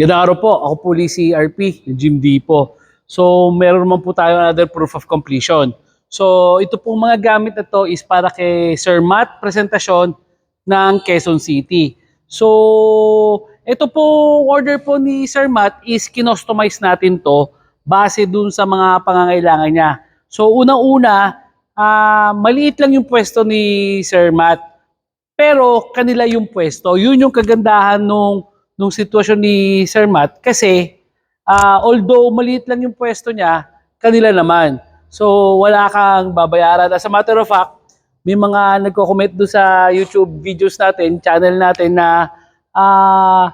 Ganda araw po, ako po si RP, Jim D po. So, meron naman po tayo another proof of completion. So, ito pong mga gamit na to is para kay Sir Matt presentasyon ng Quezon City. So, ito po order po ni Sir Matt is kinostomize natin to base dun sa mga pangangailangan niya. So, unang-una, ah, maliit lang yung pwesto ni Sir Matt. Pero kanila yung pwesto. Yun yung kagandahan nung nung sitwasyon ni Sir Matt kasi ah, although maliit lang yung pwesto niya, kanila naman. So wala kang babayaran. As a matter of fact, may mga nagko-comment doon sa YouTube videos natin, channel natin na ah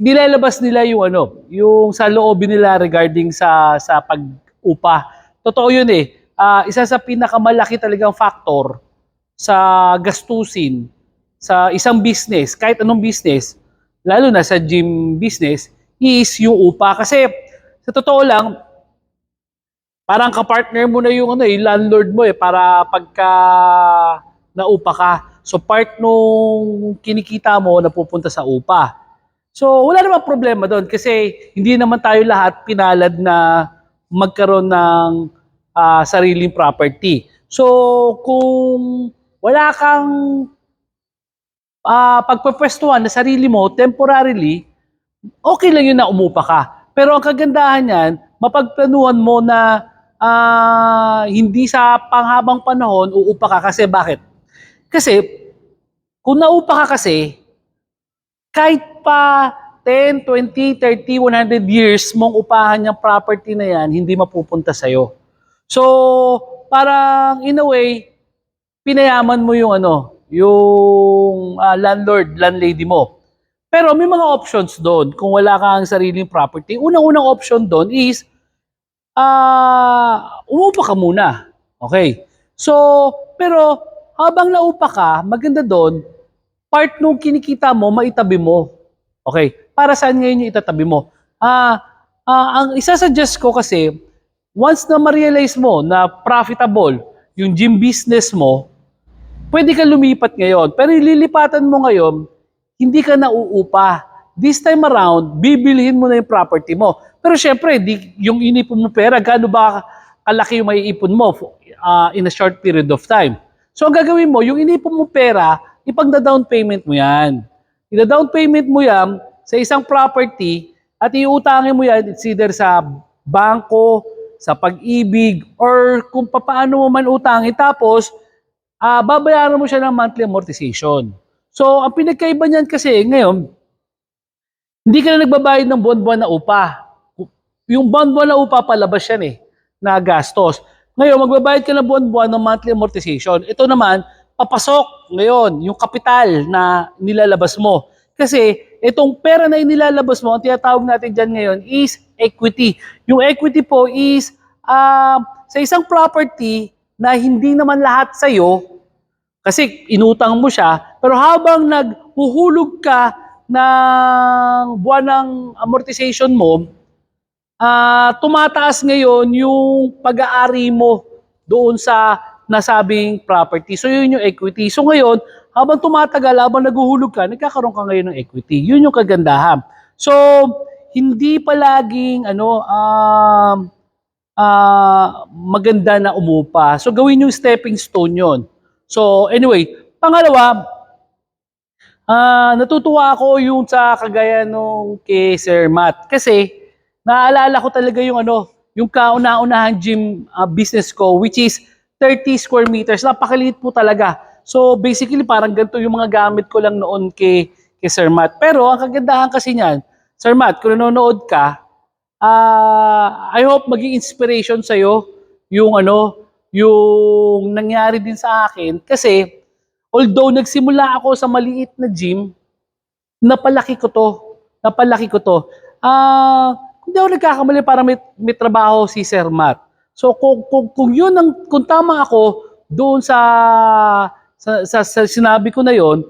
nilalabas nila yung ano, yung sa loobin nila regarding sa sa pag-upa. Totoo yun eh. Ah, isa sa pinakamalaki talagang factor sa gastusin sa isang business, kahit anong business, lalo na sa gym business, is yung upa. Kasi sa totoo lang, parang kapartner mo na yung ano, yung landlord mo eh, para pagka naupa ka. So part nung kinikita mo napupunta sa upa. So wala namang problema doon kasi hindi naman tayo lahat pinalad na magkaroon ng ah, sariling property. So kung wala kang ah pagpapwestuhan na sarili mo temporarily, okay lang yun na umupa ka. Pero ang kagandahan niyan, mapagplanuhan mo na ah, hindi sa panghabang panahon uupa ka kasi bakit? Kasi kung naupa ka kasi, kahit pa 10, 20, 30, 100 years mong upahan yung property na yan, hindi mapupunta sa'yo. So, parang in a way, pinayaman mo yung ano, yung ah, landlord, landlady mo. Pero may mga options doon kung wala kang sariling property. Unang-unang option doon is ah umupa ka muna. Okay. So, pero habang naupa ka, maganda doon, part nung kinikita mo, maitabi mo. Okay. Para saan ngayon yung itatabi mo? Ah, ah, ang isa-suggest ko kasi, once na ma-realize mo na profitable yung gym business mo, pwede ka lumipat ngayon. Pero ililipatan mo ngayon, hindi ka na uupa. This time around, bibilhin mo na yung property mo. Pero syempre, di, yung inipon mo pera, gaano ba kalaki yung maiipon mo ah, in a short period of time? So ang gagawin mo, yung inipon mo pera, ipagda-down payment mo yan. Ida-down payment mo yan sa isang property at iutangin mo yan it's either sa bangko, sa pag-ibig, or kung paano mo man utangin. Tapos, ah babayaran mo siya ng monthly amortization. So, ang pinagkaiba niyan kasi ngayon, hindi ka na nagbabayad ng buwan-buwan na upa. Yung buwan-buwan na upa, palabas yan eh, na gastos. Ngayon, magbabayad ka ng buwan-buwan ng monthly amortization. Ito naman, papasok ngayon, yung kapital na nilalabas mo. Kasi, itong pera na inilalabas mo, ang tinatawag natin dyan ngayon is equity. Yung equity po is ah, sa isang property na hindi naman lahat sa'yo, kasi inutang mo siya, pero habang naghuhulog ka ng buwan ng amortization mo, ah tumataas ngayon yung pag-aari mo doon sa nasabing property. So yun yung equity. So ngayon, habang tumatagal, habang naguhulog ka, nagkakaroon ka ngayon ng equity. Yun yung kagandahan. So, hindi palaging ano, um, ah maganda na umupa. So gawin yung stepping stone yon. So anyway, pangalawa, ah natutuwa ako yung sa kagaya nung kay Sir Matt kasi naalala ko talaga yung ano, yung kauna-unahang gym ah, business ko which is 30 square meters. Napakaliit po talaga. So basically parang ganito yung mga gamit ko lang noon kay, kay Sir Matt. Pero ang kagandahan kasi niyan, Sir Matt, kung nanonood ka, ah I hope maging inspiration sa yung ano, yung nangyari din sa akin kasi although nagsimula ako sa maliit na gym, napalaki ko to. Napalaki ko to. Ah, hindi ako nagkakamali para may, may trabaho si Sir Matt. So kung, kung, kung yun ang kung tama ako doon sa sa, sa, sa sinabi ko na yon,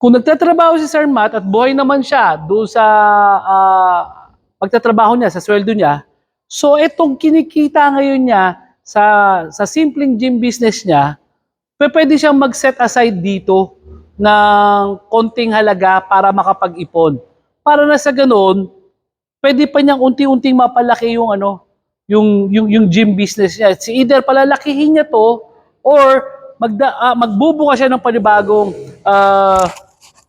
kung nagtatrabaho si Sir Matt at buhay naman siya doon sa ah, pagtatrabaho niya, sa sweldo niya, so itong kinikita ngayon niya sa sa simpleng gym business niya, pwede siyang mag-set aside dito ng konting halaga para makapag-ipon. para na sa ganun, pwede pa niyang unti-unting mapalaki yung ano, yung yung yung gym business niya. Si either palalakihin niya to or magda, ah, magbubuka siya ng panibagong ah,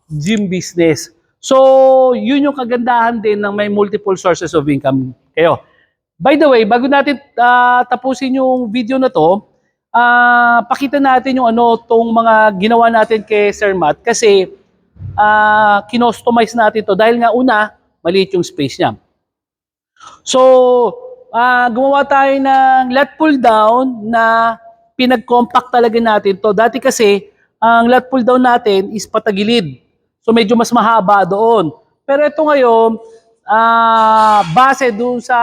gym business. So, yun yung kagandahan din ng may multiple sources of income kayo. By the way, bago natin ah, tapusin yung video na to, ah, pakita natin yung ano, tong mga ginawa natin kay Sir Matt kasi ah, kinostomize natin to dahil nga una, maliit yung space niya. So, ah, gumawa tayo ng lat pull down na pinag-compact talaga natin to. Dati kasi, ang lat pull down natin is patagilid. So, medyo mas mahaba doon. Pero ito ngayon, ah, base doon sa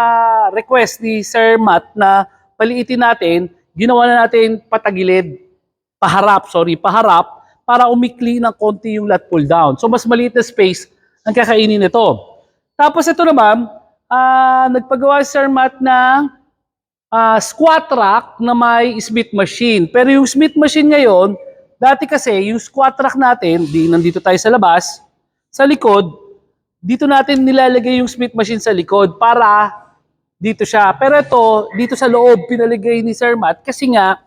request ni Sir Matt na paliitin natin, ginawa na natin patagilid. Paharap, sorry, paharap para umikli ng konti yung lat pull down. So, mas maliit na space ang kakainin nito. Tapos ito naman, ah, nagpagawa si Sir Matt ng ah, squat rack na may Smith machine. Pero yung Smith machine ngayon, dati kasi yung squat rack natin, di nandito tayo sa labas, sa likod, dito natin nilalagay yung Smith machine sa likod para dito siya. Pero ito, dito sa loob, pinaligay ni Sir Matt kasi nga,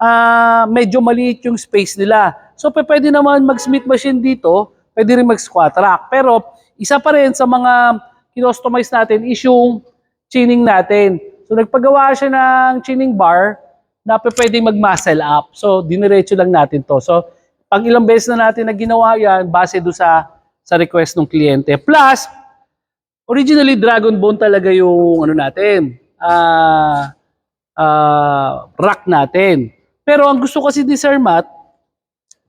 ah, medyo maliit yung space nila. So, pwede naman mag-Smith machine dito, pwede rin mag-squat rack. Pero, isa pa rin sa mga kinostomize natin is yung chinning natin. So, nagpagawa siya ng chinning bar na pwede mag-muscle up. So, diniretso lang natin to. So, pag ilang beses na natin na ginawa yan, base do sa, sa request ng kliyente. Plus, originally, Dragon Bone talaga yung ano natin, ah ah, rack natin. Pero ang gusto kasi ni Sir Matt,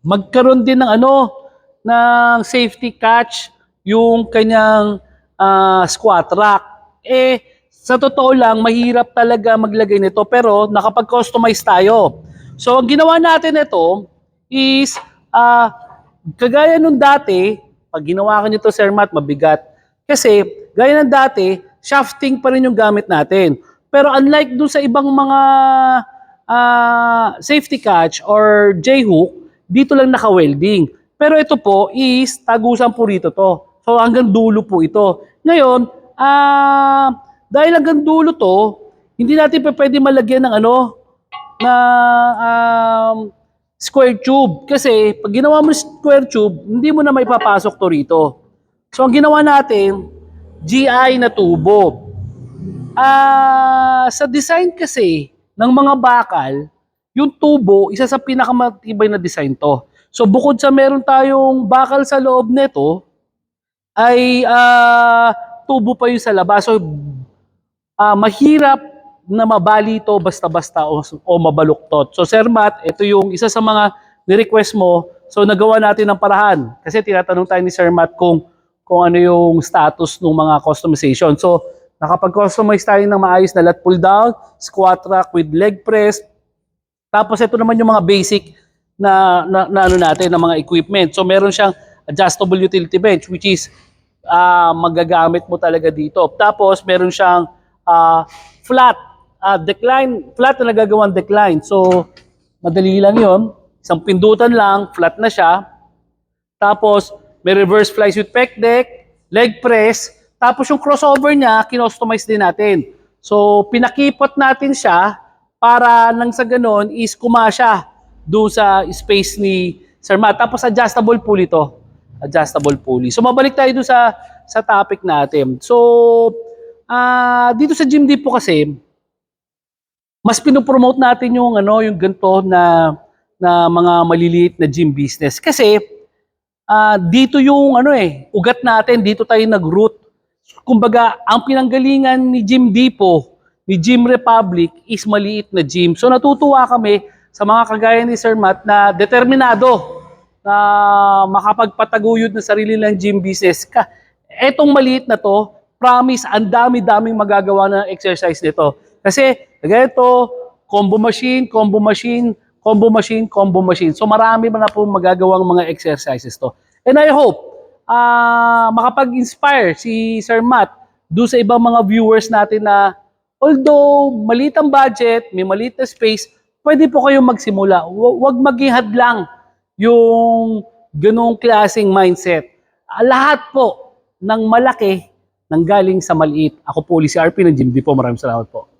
magkaroon din ng ano, ng safety catch yung kanyang ah, squat rack. Eh, sa totoo lang, mahirap talaga maglagay nito pero nakapag-customize tayo. So, ang ginawa natin ito is, ah, kagaya nung dati, pag ginawa ka nito, Sir Matt, mabigat. Kasi, gaya ng dati, shafting pa rin yung gamit natin. Pero unlike dun sa ibang mga ah, safety catch or J-hook, dito lang naka-welding. Pero ito po is tagusan po rito to. So hanggang dulo po ito. Ngayon, ah dahil hanggang dulo to, hindi natin pa pwede malagyan ng ano, na um, square tube. Kasi pag ginawa mo square tube, hindi mo na may papasok to rito. So ang ginawa natin, GI na tubo. Ah, sa design kasi ng mga bakal, yung tubo, isa sa pinakamatibay na design to. So bukod sa meron tayong bakal sa loob nito, ay ah, tubo pa yung sa labas. So ah, mahirap na mabali ito basta-basta o, o mabaluktot. So Sir Matt, ito yung isa sa mga ni-request mo. So nagawa natin ng parahan. Kasi tinatanong tayo ni Sir Matt kung, kung ano yung status ng mga customization. So nakapag-customize tayo ng maayos na lat pull down, squat rack with leg press. Tapos ito naman yung mga basic na, na, na ano natin, na mga equipment. So meron siyang adjustable utility bench which is ah, magagamit mo talaga dito. Tapos meron siyang ah, flat ah, decline, flat na nagagawang decline. So madali lang 'yon. Isang pindutan lang, flat na siya. Tapos may reverse flies with pec deck, leg press, tapos yung crossover niya, kinostomize din natin. So pinakipot natin siya para nang sa ganon is kumasya doon sa space ni Sir Matt. Tapos adjustable pulley to. Adjustable pulley. So mabalik tayo doon sa sa topic natin. So ah dito sa Gym Depot kasi mas pinopromote natin yung ano yung ganito na na mga maliliit na gym business. Kasi ah dito yung ano eh ugat natin dito tayo nag-root. Kumbaga ang pinanggalingan ni Gym Depot ni Gym Republic is maliit na gym. So natutuwa kami sa mga kagaya ni Sir Matt na determinado na makapagpataguyod ng sarili ng gym business. Ka etong maliit na to promise ang dami-daming magagawa ng exercise nito. Kasi ito combo machine combo machine combo machine combo machine so marami na po magagawang mga exercises to and I hope ah makapag-inspire si Sir Matt do sa ibang mga viewers natin na although maliit ang budget, may maliit na space, pwede po kayong magsimula. Hu- Huwag maging hadlang yung ganong klaseng mindset. Ah, Lahat po ng malaki nang galing sa maliit. Ako po uli si RP ng Jim D. Maraming salamat po.